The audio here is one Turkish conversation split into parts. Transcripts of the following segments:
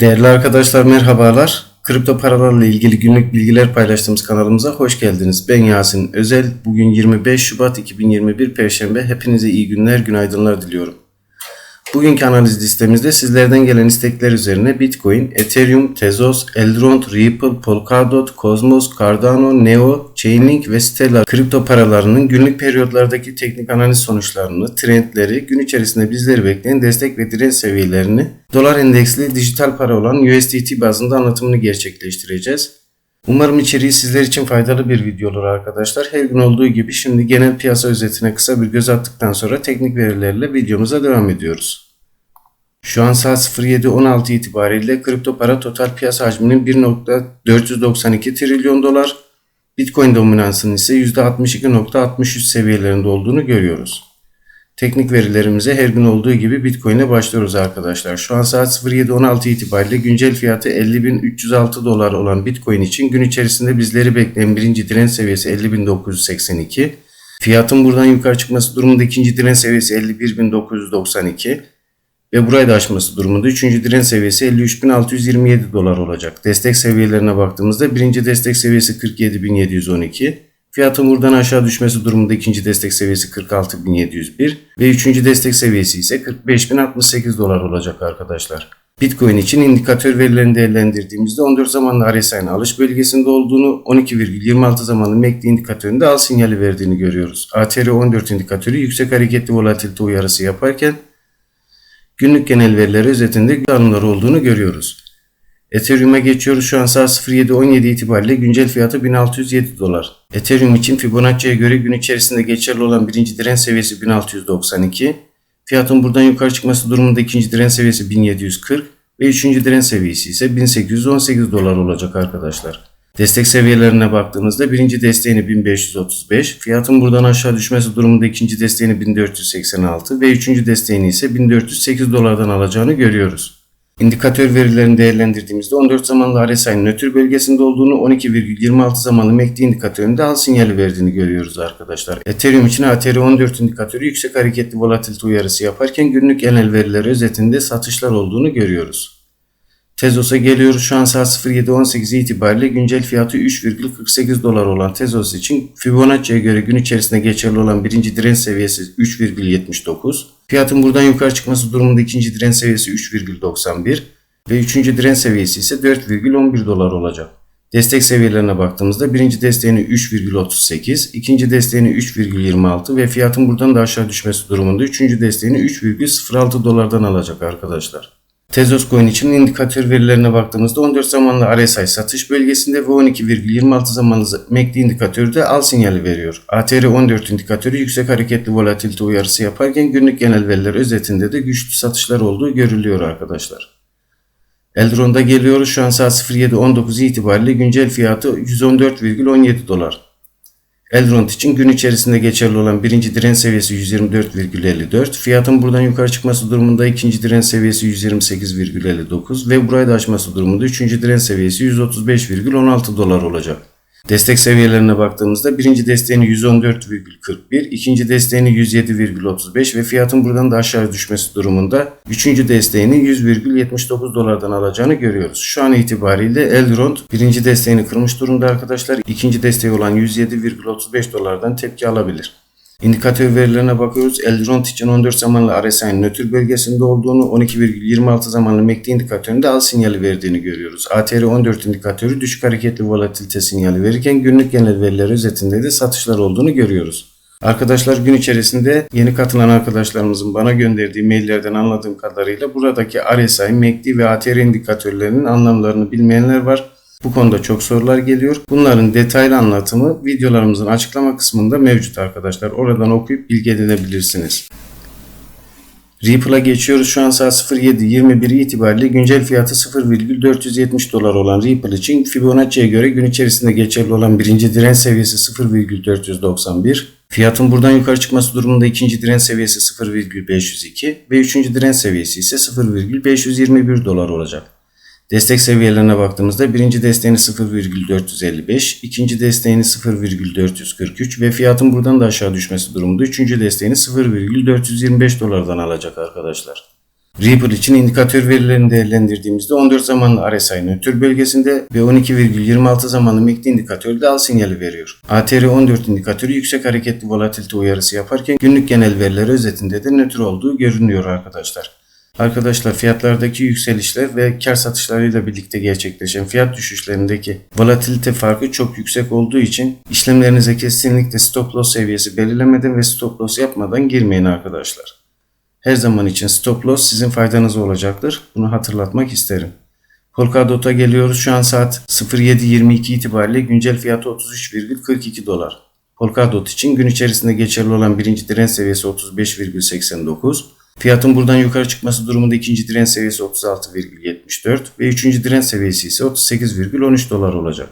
Değerli arkadaşlar merhabalar. Kripto paralarla ilgili günlük bilgiler paylaştığımız kanalımıza hoş geldiniz. Ben Yasin Özel. Bugün 25 Şubat 2021 Perşembe. Hepinize iyi günler, günaydınlar diliyorum. Bugünkü analiz listemizde sizlerden gelen istekler üzerine Bitcoin, Ethereum, Tezos, Eldrond, Ripple, Polkadot, Cosmos, Cardano, Neo, Chainlink ve Stellar kripto paralarının günlük periyotlardaki teknik analiz sonuçlarını, trendleri, gün içerisinde bizleri bekleyen destek ve direnç seviyelerini, dolar endeksli dijital para olan USDT bazında anlatımını gerçekleştireceğiz. Umarım içeriği sizler için faydalı bir video olur arkadaşlar. Her gün olduğu gibi şimdi genel piyasa özetine kısa bir göz attıktan sonra teknik verilerle videomuza devam ediyoruz. Şu an saat 07.16 itibariyle kripto para total piyasa hacminin 1.492 trilyon dolar, Bitcoin dominansının ise %62.63 seviyelerinde olduğunu görüyoruz. Teknik verilerimize her gün olduğu gibi Bitcoin ile başlıyoruz arkadaşlar. Şu an saat 07.16 itibariyle güncel fiyatı 50.306 dolar olan Bitcoin için gün içerisinde bizleri bekleyen birinci direnç seviyesi 50.982. Fiyatın buradan yukarı çıkması durumunda ikinci direnç seviyesi 51.992 ve burayı da aşması durumunda üçüncü direnç seviyesi 53.627 dolar olacak. Destek seviyelerine baktığımızda birinci destek seviyesi 47.712, Fiyatın buradan aşağı düşmesi durumunda ikinci destek seviyesi 46.701 ve üçüncü destek seviyesi ise 45.068 dolar olacak arkadaşlar. Bitcoin için indikatör verilerini değerlendirdiğimizde 14 zamanlı RSI'nin alış bölgesinde olduğunu, 12,26 zamanlı MACD indikatöründe al sinyali verdiğini görüyoruz. ATR14 indikatörü yüksek hareketli volatilite uyarısı yaparken günlük genel verileri özetinde alımları olduğunu görüyoruz. Ethereum'a geçiyoruz. Şu an saat 07.17 itibariyle güncel fiyatı 1607 dolar. Ethereum için Fibonacci'ye göre gün içerisinde geçerli olan birinci direnç seviyesi 1692. Fiyatın buradan yukarı çıkması durumunda ikinci direnç seviyesi 1740 ve üçüncü direnç seviyesi ise 1818 dolar olacak arkadaşlar. Destek seviyelerine baktığımızda birinci desteğini 1535, fiyatın buradan aşağı düşmesi durumunda ikinci desteğini 1486 ve üçüncü desteğini ise 1408 dolardan alacağını görüyoruz. İndikatör verilerini değerlendirdiğimizde 14 zamanlı RSI'nin nötr bölgesinde olduğunu 12,26 zamanlı MACD indikatöründe al sinyali verdiğini görüyoruz arkadaşlar. Ethereum için ATR14 indikatörü yüksek hareketli volatilite uyarısı yaparken günlük genel veriler özetinde satışlar olduğunu görüyoruz. Tezos'a geliyoruz. Şu an saat 07.18 itibariyle güncel fiyatı 3,48 dolar olan Tezos için Fibonacci'ye göre gün içerisinde geçerli olan birinci direnç seviyesi 3,79. Fiyatın buradan yukarı çıkması durumunda ikinci direnç seviyesi 3,91 ve üçüncü direnç seviyesi ise 4,11 dolar olacak. Destek seviyelerine baktığımızda birinci desteğini 3,38, ikinci desteğini 3,26 ve fiyatın buradan da aşağı düşmesi durumunda üçüncü desteğini 3,06 dolardan alacak arkadaşlar. Tezos Coin için indikatör verilerine baktığımızda 14 zamanlı RSI satış bölgesinde ve 12,26 zamanlı MACD indikatörü de al sinyali veriyor. ATR14 indikatörü yüksek hareketli volatilite uyarısı yaparken günlük genel veriler özetinde de güçlü satışlar olduğu görülüyor arkadaşlar. Eldron'da geliyoruz. Şu an saat 07.19 itibariyle güncel fiyatı 114,17 dolar. Elrond için gün içerisinde geçerli olan birinci direnç seviyesi 124,54. Fiyatın buradan yukarı çıkması durumunda ikinci direnç seviyesi 128,59 ve burayı da aşması durumunda üçüncü direnç seviyesi 135,16 dolar olacak. Destek seviyelerine baktığımızda birinci desteğini 114,41, ikinci desteğini 107,35 ve fiyatın buradan da aşağı düşmesi durumunda üçüncü desteğini 100,79 dolardan alacağını görüyoruz. Şu an itibariyle Elrond birinci desteğini kırmış durumda arkadaşlar. İkinci desteği olan 107,35 dolardan tepki alabilir. İndikatör verilerine bakıyoruz. Eldront için 14 zamanlı RSI'nin nötr bölgesinde olduğunu, 12,26 zamanlı MACD indikatöründe al sinyali verdiğini görüyoruz. ATR 14 indikatörü düşük hareketli volatilite sinyali verirken günlük genel veriler özetinde de satışlar olduğunu görüyoruz. Arkadaşlar gün içerisinde yeni katılan arkadaşlarımızın bana gönderdiği maillerden anladığım kadarıyla buradaki RSI, MACD ve ATR indikatörlerinin anlamlarını bilmeyenler var. Bu konuda çok sorular geliyor. Bunların detaylı anlatımı videolarımızın açıklama kısmında mevcut arkadaşlar. Oradan okuyup bilgi edinebilirsiniz. Ripple'a geçiyoruz. Şu an saat 07.21 itibariyle güncel fiyatı 0,470 dolar olan Ripple için Fibonacci'ye göre gün içerisinde geçerli olan birinci direnç seviyesi 0,491. Fiyatın buradan yukarı çıkması durumunda ikinci direnç seviyesi 0,502 ve üçüncü direnç seviyesi ise 0,521 dolar olacak. Destek seviyelerine baktığımızda birinci desteğini 0,455, ikinci desteğini 0,443 ve fiyatın buradan da aşağı düşmesi durumunda üçüncü desteğini 0,425 dolardan alacak arkadaşlar. Ripple için indikatör verilerini değerlendirdiğimizde 14 zamanlı RSI nötr bölgesinde ve 12,26 zamanlı MACD indikatörü de al sinyali veriyor. ATR14 indikatörü yüksek hareketli volatilite uyarısı yaparken günlük genel veriler özetinde de nötr olduğu görünüyor arkadaşlar. Arkadaşlar fiyatlardaki yükselişler ve kar satışlarıyla birlikte gerçekleşen fiyat düşüşlerindeki volatilite farkı çok yüksek olduğu için işlemlerinize kesinlikle stop loss seviyesi belirlemeden ve stop loss yapmadan girmeyin arkadaşlar. Her zaman için stop loss sizin faydanız olacaktır. Bunu hatırlatmak isterim. Polkadot'a geliyoruz. Şu an saat 07.22 itibariyle güncel fiyatı 33,42 dolar. Polkadot için gün içerisinde geçerli olan birinci direnç seviyesi 35,89. Fiyatın buradan yukarı çıkması durumunda ikinci direnç seviyesi 36,74 ve üçüncü direnç seviyesi ise 38,13 dolar olacak.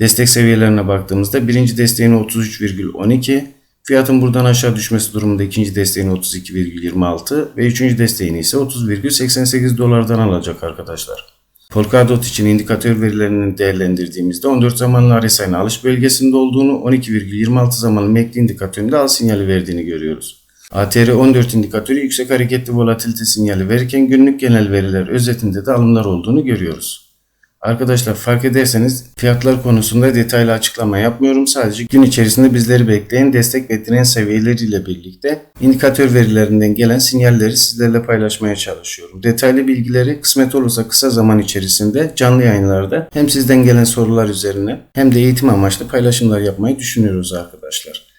Destek seviyelerine baktığımızda birinci desteğini 33,12, fiyatın buradan aşağı düşmesi durumunda ikinci desteğini 32,26 ve üçüncü desteğini ise 30,88 dolardan alacak arkadaşlar. Polkadot için indikatör verilerini değerlendirdiğimizde 14 zamanlı RSI'nin alış bölgesinde olduğunu, 12,26 zamanlı MACD indikatöründe al sinyali verdiğini görüyoruz. ATR14 indikatörü yüksek hareketli volatilite sinyali verirken günlük genel veriler özetinde de alımlar olduğunu görüyoruz. Arkadaşlar fark ederseniz fiyatlar konusunda detaylı açıklama yapmıyorum. Sadece gün içerisinde bizleri bekleyen destek ve direnç seviyeleriyle birlikte indikatör verilerinden gelen sinyalleri sizlerle paylaşmaya çalışıyorum. Detaylı bilgileri kısmet olursa kısa zaman içerisinde canlı yayınlarda hem sizden gelen sorular üzerine hem de eğitim amaçlı paylaşımlar yapmayı düşünüyoruz arkadaşlar.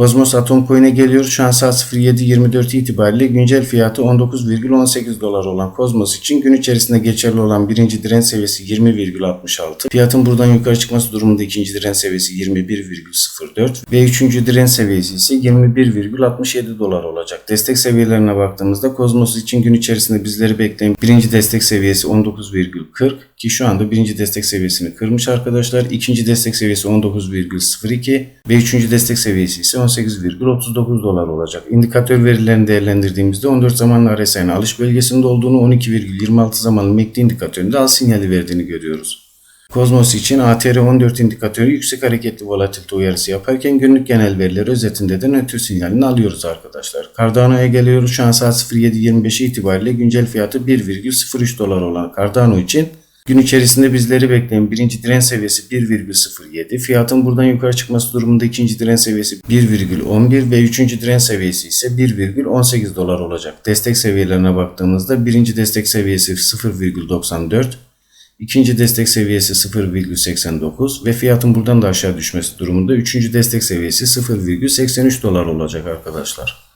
Kozmos Atom Coin'e geliyor. Şu an saat 07.24 itibariyle güncel fiyatı 19,18 dolar olan Kozmos için gün içerisinde geçerli olan birinci direnç seviyesi 20,66. Fiyatın buradan yukarı çıkması durumunda ikinci direnç seviyesi 21,04 ve üçüncü direnç seviyesi ise 21,67 dolar olacak. Destek seviyelerine baktığımızda Kozmos için gün içerisinde bizleri bekleyen birinci destek seviyesi 19,40 ki şu anda birinci destek seviyesini kırmış arkadaşlar. İkinci destek seviyesi 19,02 ve üçüncü destek seviyesi ise 18,39 dolar olacak. İndikatör verilerini değerlendirdiğimizde 14 zamanlı RSI'nin alış bölgesinde olduğunu 12,26 zamanlı MACD indikatöründe al sinyali verdiğini görüyoruz. Kozmos için ATR14 indikatörü yüksek hareketli volatilite uyarısı yaparken günlük genel veriler özetinde de nötr sinyalini alıyoruz arkadaşlar. Cardano'ya geliyoruz. Şu an saat 07.25 itibariyle güncel fiyatı 1,03 dolar olan Cardano için Gün içerisinde bizleri bekleyen birinci direnç seviyesi 1,07, fiyatın buradan yukarı çıkması durumunda ikinci direnç seviyesi 1,11 ve üçüncü direnç seviyesi ise 1,18 dolar olacak. Destek seviyelerine baktığımızda birinci destek seviyesi 0,94, ikinci destek seviyesi 0,89 ve fiyatın buradan da aşağı düşmesi durumunda üçüncü destek seviyesi 0,83 dolar olacak arkadaşlar.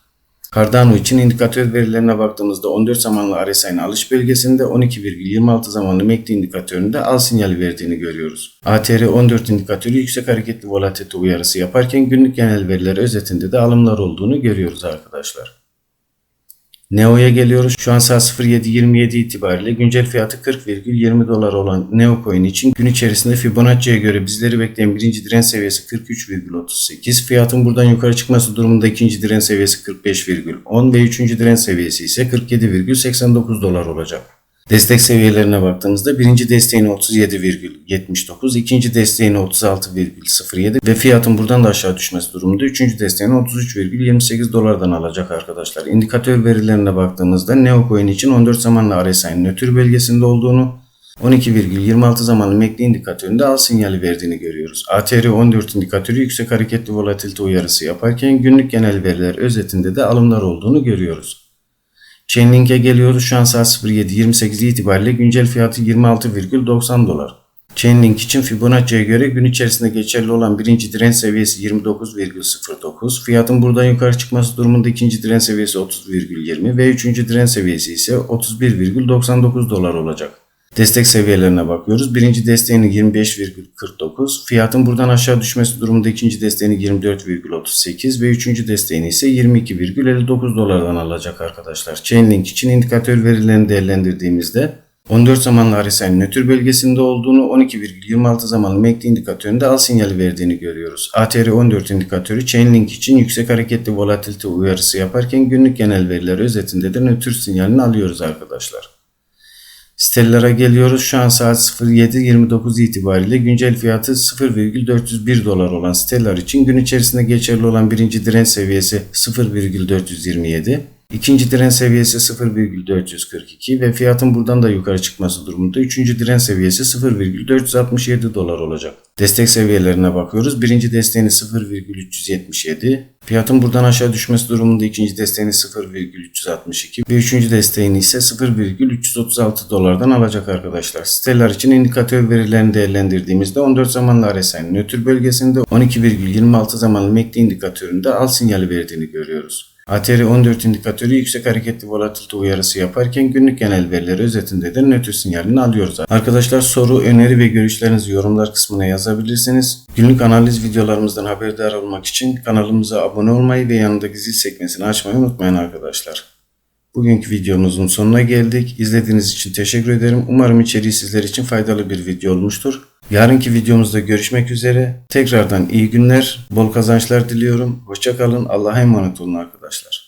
Cardano için indikatör verilerine baktığımızda 14 zamanlı RSI'nin alış bölgesinde 12,26 zamanlı MACD indikatöründe al sinyali verdiğini görüyoruz. ATR14 indikatörü yüksek hareketli volatilite uyarısı yaparken günlük genel veriler özetinde de alımlar olduğunu görüyoruz arkadaşlar. Neo'ya geliyoruz. Şu an saat 07.27 itibariyle güncel fiyatı 40,20 dolar olan Neo coin için gün içerisinde Fibonacci'ye göre bizleri bekleyen birinci direnç seviyesi 43,38. Fiyatın buradan yukarı çıkması durumunda ikinci direnç seviyesi 45,10 ve üçüncü direnç seviyesi ise 47,89 dolar olacak. Destek seviyelerine baktığımızda birinci desteğini 37,79, ikinci desteğini 36,07 ve fiyatın buradan da aşağı düşmesi durumunda üçüncü desteğini 33,28 dolardan alacak arkadaşlar. İndikatör verilerine baktığımızda Neocoin için 14 zamanlı RSI'nin nötr bölgesinde olduğunu, 12,26 zamanlı MACD indikatöründe al sinyali verdiğini görüyoruz. ATR14 indikatörü yüksek hareketli volatilite uyarısı yaparken günlük genel veriler özetinde de alımlar olduğunu görüyoruz. Chainlink'e geliyoruz. Şu an saat 07.28 itibariyle güncel fiyatı 26,90 dolar. Chainlink için Fibonacci'ye göre gün içerisinde geçerli olan birinci direnç seviyesi 29,09. Fiyatın buradan yukarı çıkması durumunda ikinci direnç seviyesi 30,20 ve üçüncü direnç seviyesi ise 31,99 dolar olacak. Destek seviyelerine bakıyoruz. Birinci desteğini 25,49. Fiyatın buradan aşağı düşmesi durumunda ikinci desteğini 24,38 ve üçüncü desteğini ise 22,59 dolardan alacak arkadaşlar. Chainlink için indikatör verilerini değerlendirdiğimizde 14 zamanlı RSI'nin nötr bölgesinde olduğunu, 12,26 zamanlı MACD indikatöründe al sinyali verdiğini görüyoruz. ATR14 indikatörü Chainlink için yüksek hareketli volatilite uyarısı yaparken günlük genel veriler özetinde de nötr sinyalini alıyoruz arkadaşlar. Stellar'a geliyoruz. Şu an saat 07.29 itibariyle güncel fiyatı 0,401 dolar olan Stellar için gün içerisinde geçerli olan birinci direnç seviyesi 0,427. İkinci direnç seviyesi 0,442 ve fiyatın buradan da yukarı çıkması durumunda üçüncü direnç seviyesi 0,467 dolar olacak. Destek seviyelerine bakıyoruz. Birinci desteğini 0,377. Fiyatın buradan aşağı düşmesi durumunda ikinci desteğini 0,362 ve üçüncü desteğini ise 0,336 dolardan alacak arkadaşlar. Siteler için indikatör verilerini değerlendirdiğimizde 14 zamanlı RSI'nin nötr bölgesinde 12,26 zamanlı MACD indikatöründe al sinyali verdiğini görüyoruz. ATR 14 indikatörü yüksek hareketli volatilite uyarısı yaparken günlük genel verileri özetinde de nötr sinyalini alıyoruz. Arkadaşlar soru, öneri ve görüşlerinizi yorumlar kısmına yazabilirsiniz. Günlük analiz videolarımızdan haberdar olmak için kanalımıza abone olmayı ve yanındaki zil sekmesini açmayı unutmayın arkadaşlar. Bugünkü videomuzun sonuna geldik. İzlediğiniz için teşekkür ederim. Umarım içeriği sizler için faydalı bir video olmuştur. Yarınki videomuzda görüşmek üzere. Tekrardan iyi günler, bol kazançlar diliyorum. Hoşçakalın. Allah'a emanet olun arkadaşlar.